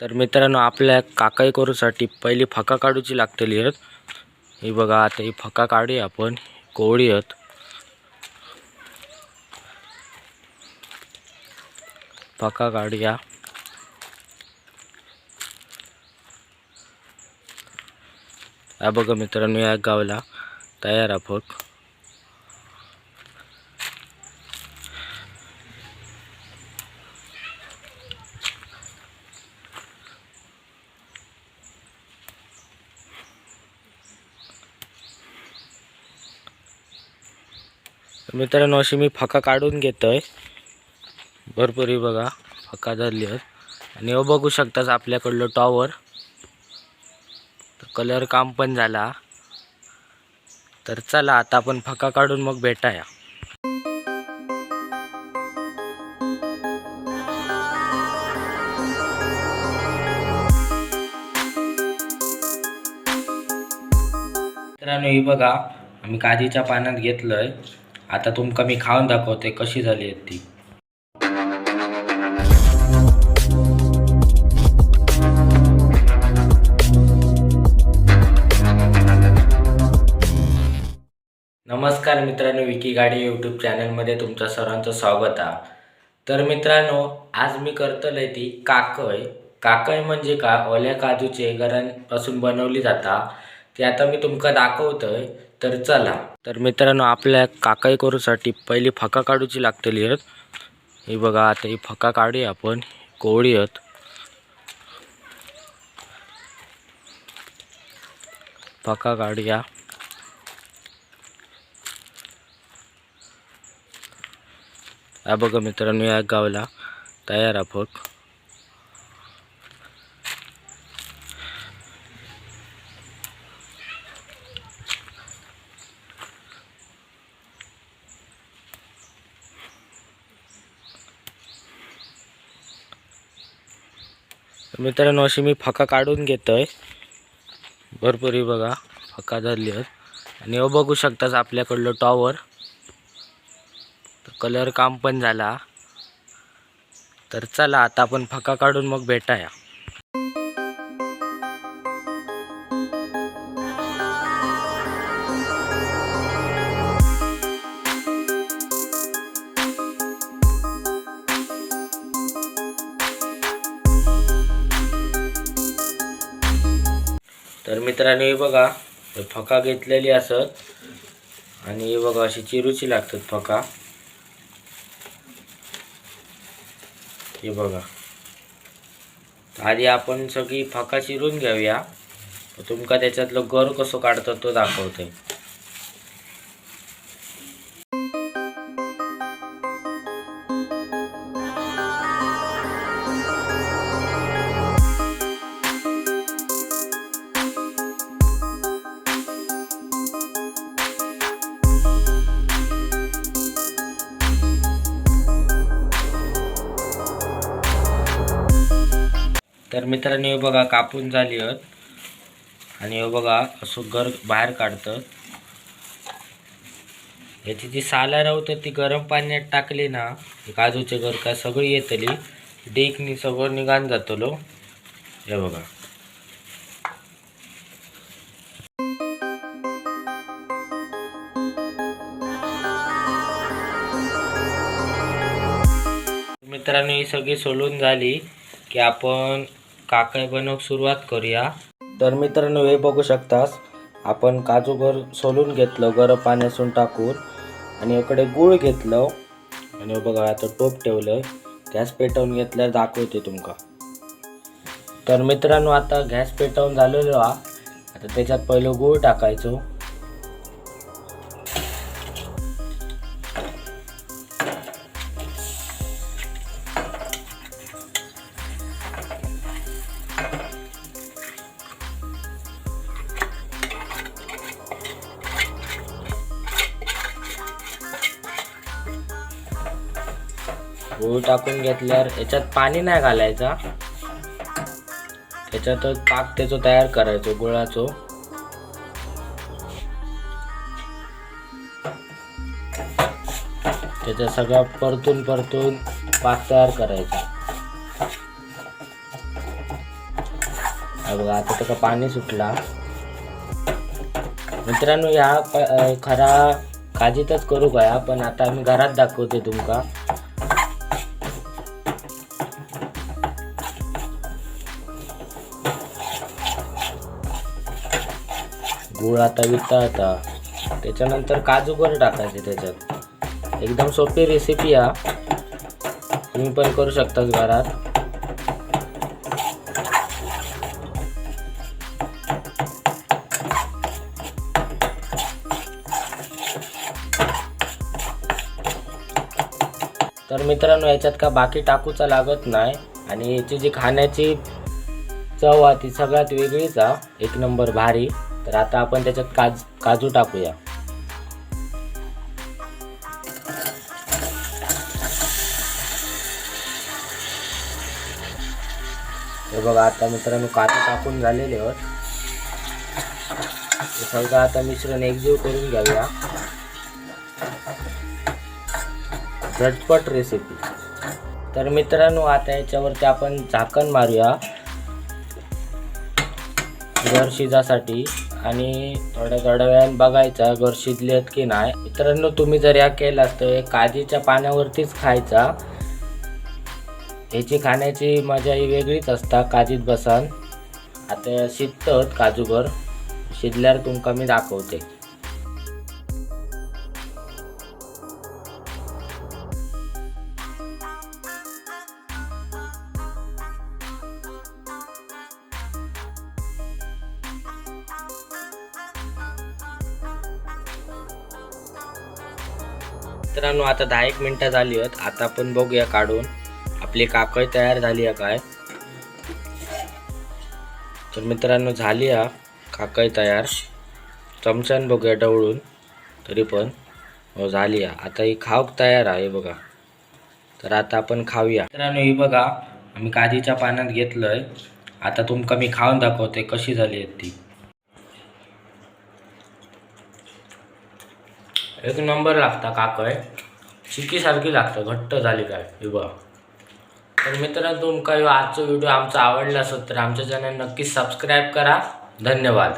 तर मित्रांनो आपल्या काकाई करूसाठी पहिली फका काढूची लागतली आहेत. ही बघा आता ही फका काढूया आपण. कोवळी आहेत. फका काढूया. हा बघा मित्रांनो या गावला तयार आहोत. मित्रांनो अशी मी फका काढून घेतोय. भरपूर ही बघा फका धरली आहेत. आणि हो बघू शकताच आपल्याकडलं टॉवर कलर काम पण झाला. तर चला आता आपण फका काढून मग भेटाया. मित्रांनो ही बघा आम्ही काजीच्या पाण्यात घेतलंय. आता तुमका मी खाऊन दाखवते कशी झाली आहे ती. नमस्कार मित्रांनो विकी गाडी यूट्यूब चॅनलमध्ये तुमचं सर्वांचं स्वागत आहे. तर मित्रांनो आज मी करतलंय ती काकय. काकय म्हणजे का? ओल्या काजूचे घरांपासून बनवली जाता. ते आता मी तुमका दाखवतोय. तर चला. तर मित्रांनो आपल्या काकाई करूसाठी पहिली फका काढूची लागतली आहेत ही बघा आता ही फका काढूया आपण. कोवळी आहेत फका काढूया. हा बघा मित्रांनो या गावला तयार आहोत. मित्रांनो अशी मी फका काढून घेतोय. भरपूर ही बघा फका धरली आहेत. आणि हो बघू शकताच आपल्याकडलं टॉवर कलर काम पण झाला. तर चला आता आपण फका काढून मग भेटाया. मित्रांनो हे बघा हे फका घेतलेली असत. आणि हे बघा अशी चिरूची लागतात फका. हे बघा. आधी आपण सगळी फका चिरून घेऊया. तुमका त्याच्यातलं गर कसं काढतात तो दाखवतोय. तर मित्रांनो हे बघा कापून झाली आहेत आणि हे बघा असं घर बाहेर काढतं. याची जी साला राहतं ती गरम पाण्यात टाकली ना काजूचे घर काय सगळी येतली. डेकनी सगळं निघान जातलो. हे बघा. मित्रांनो ही सगळी सोलून झाली की आपण काकळे बनवूक सुरुवात करूया. तर मित्रांनो हे बघू शकतास आपण काजू घर सोलून घेतलं गरम पाण्यासून टाकून आणि इकडे गूळ घेतलं. आणि बघा आता टोप ठेवलं गॅस पेटवून घेतल्यावर दाखवते तुमका. तर मित्रांनो आता गॅस पेटवून झालेलो हा आता त्याच्यात पहिलं गूळ टाकायचो. गूळ टाकून घेतल्यावर याच्यात पाणी नाही घालायचा. त्याच्यातच पाक त्याचं तयार करायचो गुळाचो. त्याचा सगळा परतून परतून पाक तयार करायचा. बघा आता त्याचा पाणी सुटला. मित्रांनो ह्या खरा काजीतच करू काय पण आता आम्ही घरात दाखवते तुमका गूळ आता विकता आता त्याच्यानंतर काजू पण टाकायचे त्याच्यात. एकदम सोपी रेसिपी हा तुम्ही पण करू शकता घरात. तर मित्रांनो याच्यात का बाकी टाकूचा लागत नाही. आणि याची जी खाण्याची चव आहे ती सगळ्यात वेगळीच आहे. एक नंबर भारी. तर आता आपण त्याच्यात काज काजू टाकूया. हे बघा आता मित्रांनो काजू टाकून झालेले आहेत. सगळं आता मिश्रण एकजीव करून घ्याऊया झटपट रेसिपी तर मित्रांनो आता याच्यावरती आपण झाकण मारूया. घर शिजासाठी. आणि थोड्या थोड्या वेळानं बघायचा घर शिजलेत की नाही. मित्रांनो तुम्ही जर या केलात तर काजीच्या पाण्यावरतीच खायचा. ह्याची खाण्याची मजा ही वेगळीच असता काजीत बसान. आता शिजतात काजूभर. शिजल्यावर तुमका मी दाखवते. मित्रांनो आता दहा एक मिनटं झाली आहेत. आता आपण बघूया काढून आपली काकळ तयार झाली आहे काय. तर मित्रांनो झाली आहे काकळ तयार. चमच्यान बघूया डवळून तरी पण हो झाली आहे आता ही खाऊक तयार आहे बघा. तर आता आपण खाऊया. मित्रांनो ही बघा आम्ही काजीच्या पाण्यात घेतलंय. आता तुमका मी खाऊन दाखवते कशी झाली आहे ती. एक नंबर लागता काकय. चिकीसारखी लागतं घट्ट झाली काय? हे बघा. तर मित्रांनो तुमका ह्यो आजचो व्हिडिओ आमचा आवडला असेल तर आमच्या चॅनल नक्कीच सबस्क्राईब करा. धन्यवाद.